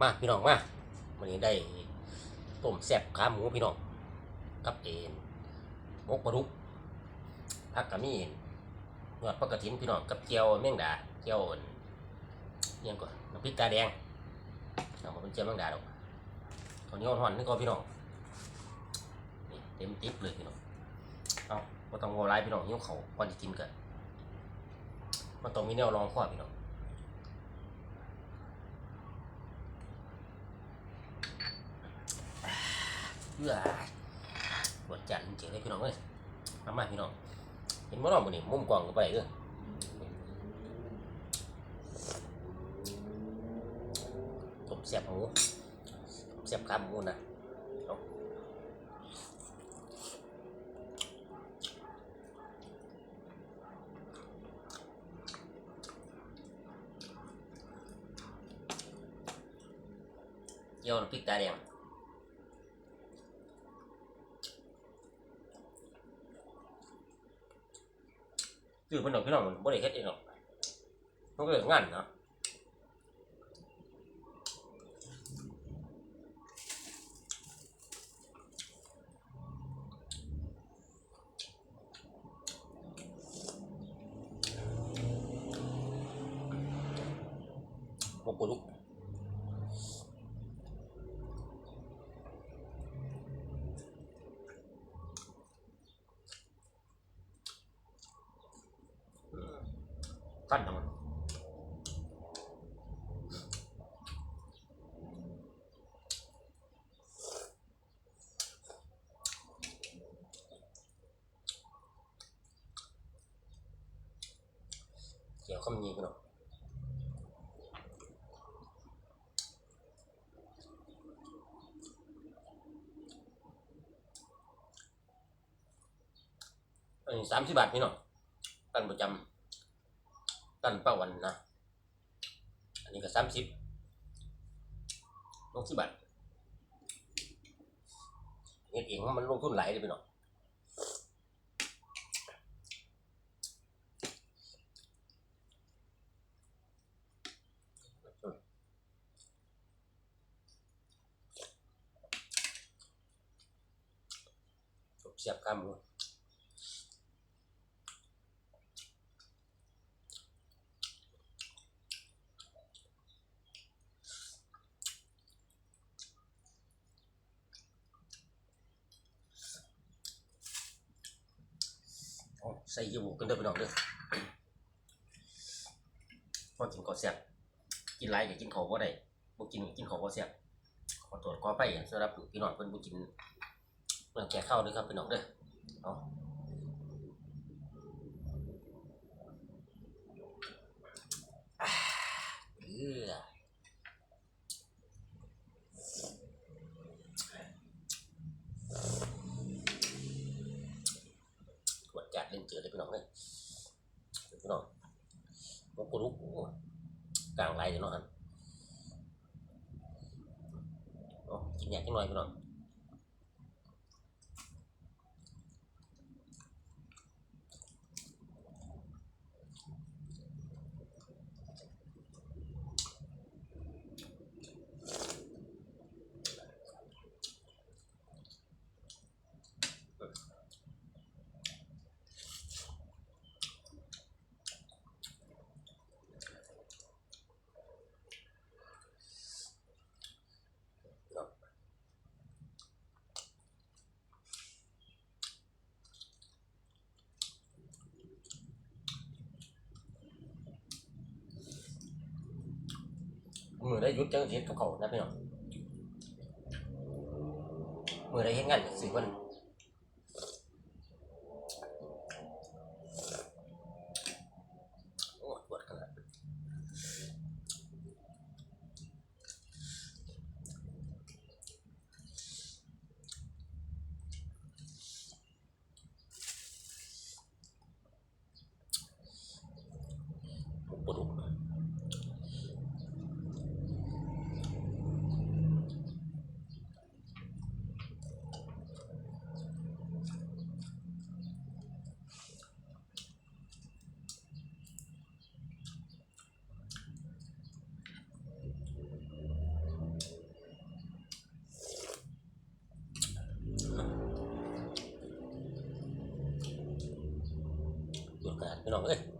มาพี่น้องมาวันนี้ได้ต้มแซ่บขาหมูพี่น้องกับเอ็นมกปลาดุกผักกะมียอดผักกระถินพี่น้องกับเจียวแมงดาเจียวอั่นอิหยังก่อนน้ำพริกตาแดงเอามาเป็นเจียวแมงดาดอกตอนนี้ห่อนๆนี่ก็พี่น้องนี่เต็มติ๊บเลยพี่น้องเอาไ่ต้องวอไลพี่น้องหิ้วเขาก่อนจะกินกันมันต้องมีแนวรองข้อพี่น้อง เพื่อปวดจัดจริงเลยพี่น้องเอ้ยมามาพี่น้อง เห็นบ่น้องมื้อนี้มุมกว้างก็ไปเด้อต้มแซ่บหมูต้มแซ่บขาหมูนะเอาเจียวพริกตาแดง คือมันดอกพี่น้องมันบ่ได้เฮ็ดเองหรอกมันก็เรื่องงานเนาะหมกปลาดุก กั้นทำไมเกี่ยวข้ามยีกันเนาะอันนี้สามสิบบาทพี่น้องกันประจำ กันป้าวันนะ อันนี้ก็สามสิบลงสิบบาทเงินเองมันลงทุนหลายเลยพี่น้องเสียบข้ามมือ ใส่ยีบุกันเด้อพี่น้องเด้อพอกินก็แซ่บกินหลายก็กินเขาบ่ได้บ่กินกินเขาบ่แซ่บขอตรวจขอไปสำหรับพี่น้องเพิ่นบ่กินเรื่องแก่ข้าวด้วยครับพี่น้องเด้อเอาอ่าเออตรวจจัด เล่นเจอเลยพี่น้องเด้อพี่น้องมันกรุกโอ้กลางไหลเลยเนาะฮะเอากินอยากกินหน่อยพี่น้อง มือได้ยุดจังเฮ็ดกับเขานะพี่น้องมือได้เฮ็ดงานสิวันโอ้ปวดขนาดปวดหัว อ จุดขน